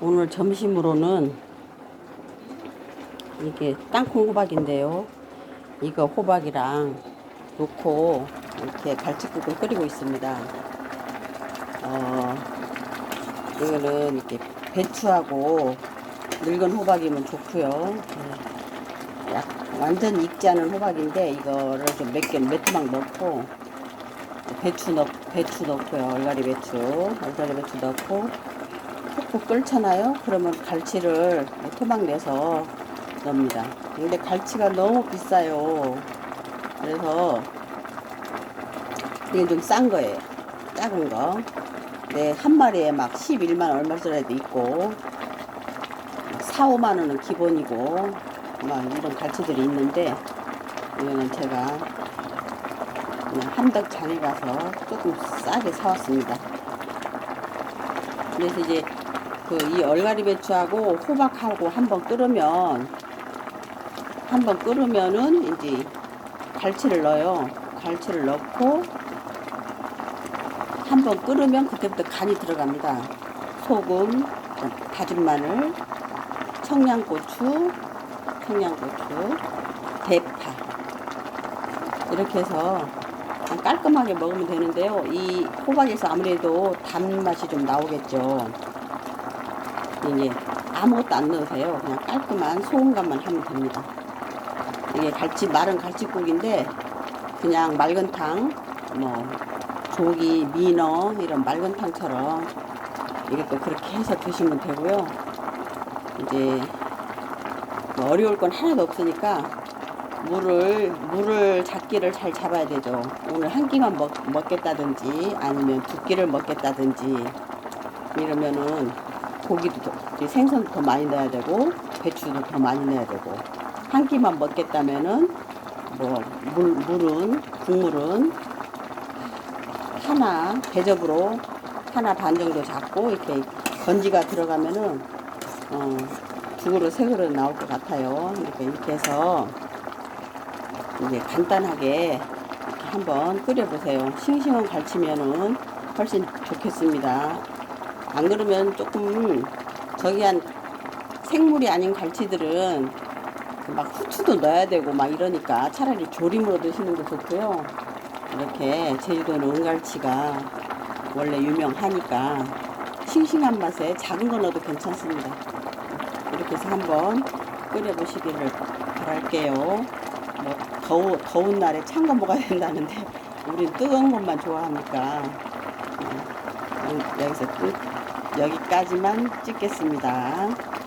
오늘 점심으로는 이게 땅콩 호박인데요. 이거 호박이랑 넣고 이렇게 갈치국을 끓이고 있습니다. 어, 이거는 이렇게 배추하고 늙은 호박이면 좋고요. 네. 약 완전 익지 않은 호박인데 이거를 좀 몇 개, 몇 토막 넣고 배추 넣 배추 넣고요. 얼갈이 배추, 얼갈이 배추 넣고 푹푹 끓잖아요. 그러면 갈치를 토막 내서 넣습니다. 근데 갈치가 너무 비싸요. 그래서 이게 좀 싼 거예요. 작은 거. 네, 한 마리에 막 11만 얼마짜리도 있고 4, 5만 원은 기본이고 막 이런 갈치들이 있는데 이거는 제가 그냥 함덕 장에 가서 조금 싸게 사왔습니다. 그래서 이제 그 이 얼갈이 배추하고 호박하고 한번 끓으면 한번 끓으면은 이제 갈치를 넣어요. 갈치를 넣고 한번 끓으면 그때부터 간이 들어갑니다. 소금, 다진 마늘, 청양고추, 청양고추, 대파 이렇게 해서 깔끔하게 먹으면 되는데요. 이 호박에서 아무래도 단맛이 좀 나오겠죠. 이게 아무것도 안 넣으세요. 그냥 깔끔한 소금간만 하면 됩니다. 이게 갈치 마른 갈치국인데 그냥 맑은 탕, 뭐 조기, 민어 이런 맑은 탕처럼 이것도 그렇게 해서 드시면 되고요. 이제 뭐 어려울 건 하나도 없으니까 물을 물을 잡기를 잘 잡아야 되죠. 오늘 한 끼만 먹, 먹겠다든지 아니면 두 끼를 먹겠다든지 이러면은 고기도 더, 생선도 더 많이 넣어야 되고 배추도 더 많이 넣어야 되고 한 끼만 먹겠다면은 뭐 물, 물은 국물은 하나 대접으로 하나 반 정도 잡고 이렇게 건지가 들어가면은 어, 두 그릇 세 그릇 나올 것 같아요. 이렇게 이렇게 해서 이제 간단하게 한번 끓여보세요. 싱싱한 갈치면은 훨씬 좋겠습니다. 안 그러면 조금 저기 한 생물이 아닌 갈치들은 그막 후추도 넣어야 되고 막 이러니까 차라리 조림으로 드시는 게 좋고요. 이렇게 제주도는 은갈치가 원래 유명하니까 싱싱한 맛에 작은 거 넣어도 괜찮습니다. 이렇게 해서 한번 끓여보시기를 바랄게요. 뭐 더우, 더운 날에 찬 거 먹어야 된다는데 우린 뜨거운 것만 좋아하니까 어, 여기서 끝 여기까지만 찍겠습니다.